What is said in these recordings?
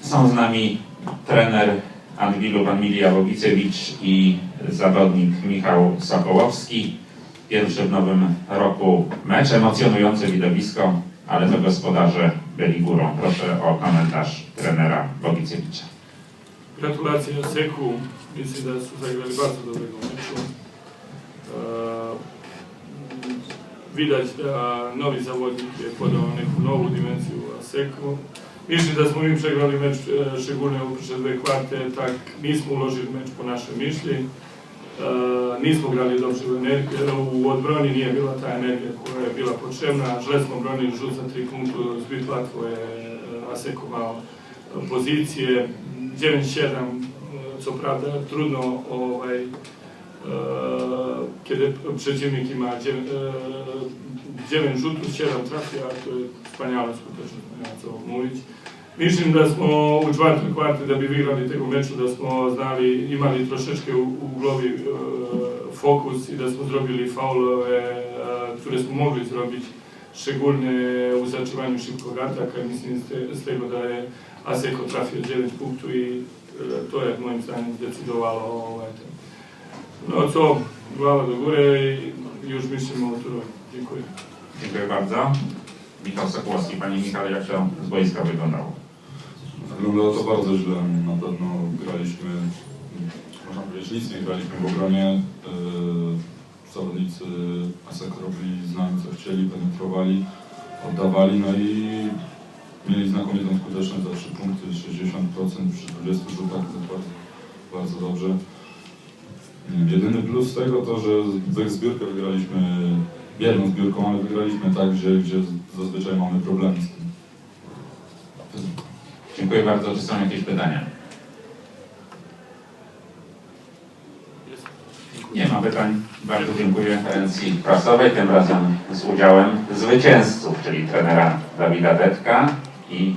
Są z nami trener Anwilu pan Milija Bogicewicz i zawodnik Michał Sokołowski. Pierwszy w nowym roku mecz, emocjonujące widowisko, ale to gospodarze byli górą. Proszę o komentarz trenera Bogicewicza. Gratulacje da su zaigrali bardzo dobrego meču. E, vidać da novi zawodnik je podao neku novu dimenziju Aseku. Mislim da smo mi przegrali mecz, e, szczególnie u prve dve kvarte, tak nismo uložili meč po našoj mišlji. E, nismo grali u, energiju, u odbroni, nije bila ta energija koja je bila potrebna. Žle smo bronili žut za tri punktu, zbit łatwo je e, Aseko mao pozycję. 9-7, co prawda trudno ovaj, e, kiedy przeciwnik ima 9, e, 9 rzutów, 7 trafi, a to je skuteczność, nema co mówić. Mislim da smo u četvrtoj kvarti da bi igrali tego meču, da smo znali, imali troszeczkę u, u glavi e, fokus i da smo zrobili faulove, e, smo mogli zrobić, szczególnie u zaczynaniu szybkog ataka. Mislim z, z tego da je Aseko trafio 9 punktów i e, to je moim zdaniem zdecydowało ovaj, ten. No co, glava do góry i już myślimy o turowym. Dziękuję. Dziękuję bardzo. Michał Sokołowski. Panie Michale, jak to z boiska wyglądało? Wyglądało to bardzo źle. Na pewno graliśmy, można powiedzieć, nic nie graliśmy w obronie. Yy, zawodnicy ASEK robili z nami co chcieli, penetrowali, oddawali, no i mieli znakomitą skuteczność za 3 punkty, 60% przy 20 rzutach, to bardzo, bardzo dobrze. Jedyny plus tego to, że z- zbiórkę wygraliśmy bierną zbiórką, ale wygraliśmy tak, gdzie, gdzie zazwyczaj mamy problemy z tym. Dziękuję bardzo. Czy są jakieś pytania? Nie ma pytań. Bardzo dziękuję agencji prasowej, tym razem z udziałem zwycięzców, czyli trenera Dawida Detka i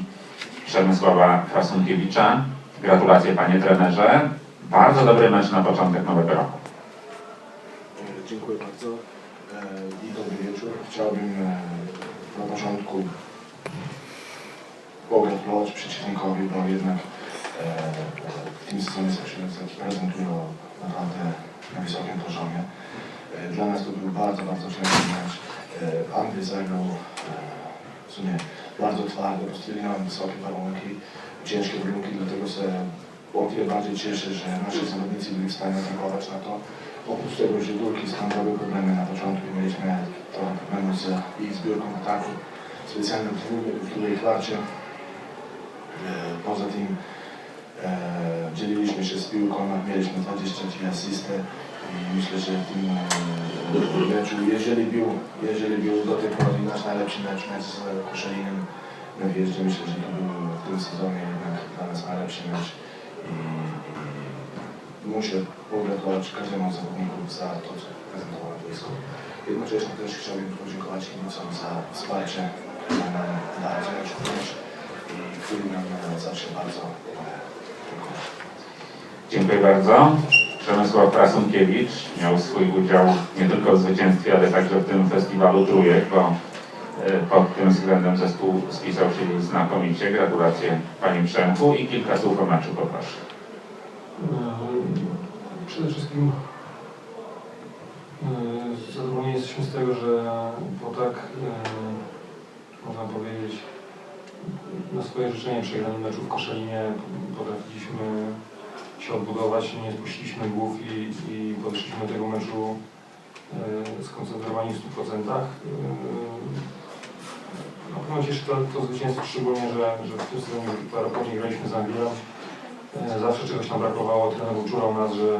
Przemysława Krasunkiewicza. Gratulacje panie trenerze. Bardzo dobry mecz na początek nowego roku. Dziękuję bardzo e, i dobry wieczór. Chciałbym e, na początku pogratulować przeciwnikowi, bo jednak e, w tym sezonie Skrzyniec prezentują naprawdę na wysokim poziomie. E, Dla nas to był bardzo, bardzo ciężki mecz. E, Andrzej zagrał e, w sumie bardzo twardo, postawili nam wysokie warunki, ciężkie warunki, dlatego się o tyle bardziej cieszę, że nasi zawodnicy byli w stanie atakować na to. Oprócz tego, że Górki skąpowe problemy na początku, mieliśmy trochę problemu z ich zbiórką ataku, specjalnie w w drugiej kwarcie. E, Poza tym e, dzieliliśmy się z piłką, mieliśmy 22 asysty i myślę, że w tym e, meczu, jeżeli był, jeżeli był do tej pory nasz najlepszy mecz, mecz z Koszalinem na wjeździe, myślę, że to był w tym sezonie jednak dla nas najlepszy mecz i, i muszę pogratulować każdemu zawodniku za to, co prezentował na boisku. Jednocześnie też chciałbym podziękować kibicom za wsparcie, które nam dają i nam e, zawsze bardzo pomaga. Dziękuję. Bardzo. Przemysław Krasunkiewicz miał swój udział nie tylko w zwycięstwie, ale także w tym festiwalu trójek, bo e, pod tym względem zespół spisał się znakomicie. Gratulacje Panie Przemku i kilka słów o meczu poproszę. Przede wszystkim e, zadowoleni jesteśmy z tego, że po tak, e, można powiedzieć, na swoje życzenie przegranym meczu w Koszalinie potrafiliśmy się odbudować, nie spuściliśmy głów i, i podeszliśmy do tego meczu e, skoncentrowani w 100%. E, Na pewno cieszy to, to zwycięstwo, szczególnie, że, że w tym sezonie parokrotnie graliśmy z Anglią. E, Zawsze czegoś nam brakowało, trener uczulał nas, że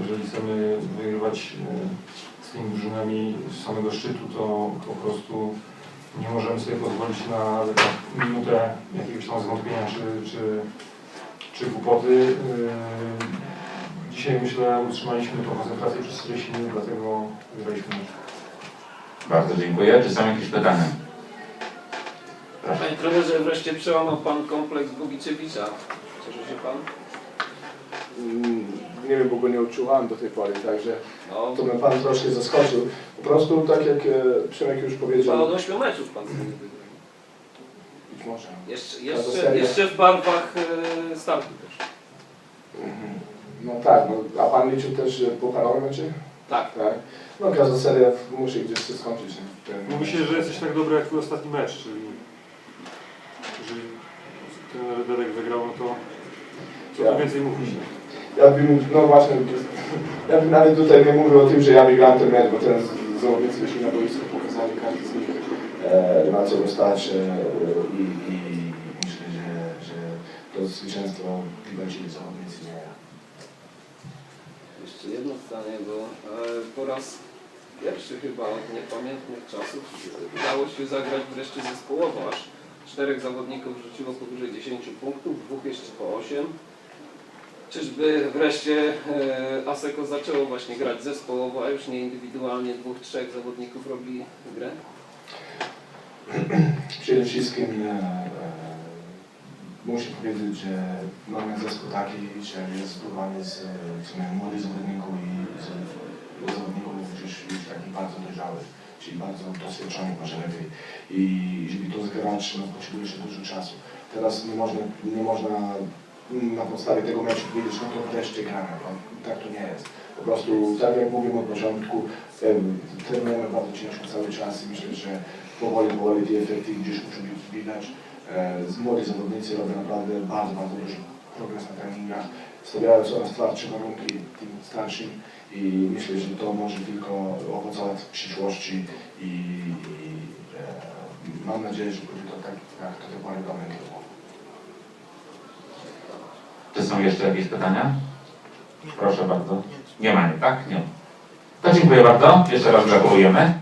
jeżeli chcemy wygrywać e, z tymi drużynami z samego szczytu, to po prostu nie możemy sobie pozwolić na minutę jakiegoś tam zwątpienia czy, czy, czy głupoty. E, Dzisiaj myślę utrzymaliśmy tą koncentrację przez 40 minut, dlatego wygraliśmy mecz. Bardzo dziękuję. Czy są jakieś pytania? Proszę. Panie trenerze, wreszcie przełamał Pan kompleks Bogicewicza. Cieszy się Pan? Mm, Nie wiem, bo go nie odczuwałem do tej pory, także No, to mnie Pan troszkę zaskoczył. Po prostu tak jak e, Przemek już chyba powiedział, od 8 meczów Pan być może. Jeszcze, jeszcze, jeszcze w barwach e, startu też. Mhm. No tak, no, a pan liczył też pucharowe mecze? Tak. Tak. No każda seria musi gdzieś się skończyć. Ten- Mówi się, że jesteś tak dobry jak twój ostatni mecz, czyli jeżeli ten Redek wygrał, no to co Ja. tu więcej mówić. Ja bym, no właśnie, ja bym nawet tutaj nie mówił o tym, że ja wygrałem ten mecz, bo teraz zawodnicy wyszli na boisko, pokazali każdy z nich e, na co go stać e, i, i myślę, że, że to zwycięstwo wywalczyli zawodnicy, nie ja. Jeszcze jedno zdanie, bo e, po raz pierwszy chyba od niepamiętnych czasów udało się zagrać wreszcie zespołowo, aż czterech zawodników rzuciło powyżej 10 punktów, dwóch jeszcze po 8. Czyżby wreszcie e, Aseko zaczęło właśnie grać zespołowo, a już nie indywidualnie dwóch, trzech zawodników robi grę? Przede wszystkim e, e, muszę powiedzieć, że mamy zespół taki, że jest zbudowany z, młodych zawodników i z, z zawodników już, już takich bardzo dojrzałych, czyli bardzo doświadczonych może lepiej. I żeby to zgrać, no, potrzebuje się dużo czasu. Teraz nie można, nie można na podstawie tego meczu powiedzieć, no to wreszcie gramy. Tak to nie jest. Po prostu, tak jak mówiłem od początku, em, trenujemy bardzo ciężko cały czas i myślę, że powoli, powoli te efekty gdzieś muszą być widać. E, Z młodzi zawodnicy robią naprawdę bardzo, bardzo duży progres na treningach, stawiają coraz twardsze warunki tym starszym i myślę, że to może tylko owocować w przyszłości i, i e, mam nadzieję, że będzie to tak, jak do tej pory kierunku. Czy są jeszcze jakieś pytania? Proszę bardzo. Nie ma, nie, tak? Nie. To dziękuję bardzo. Jeszcze raz gratulujemy.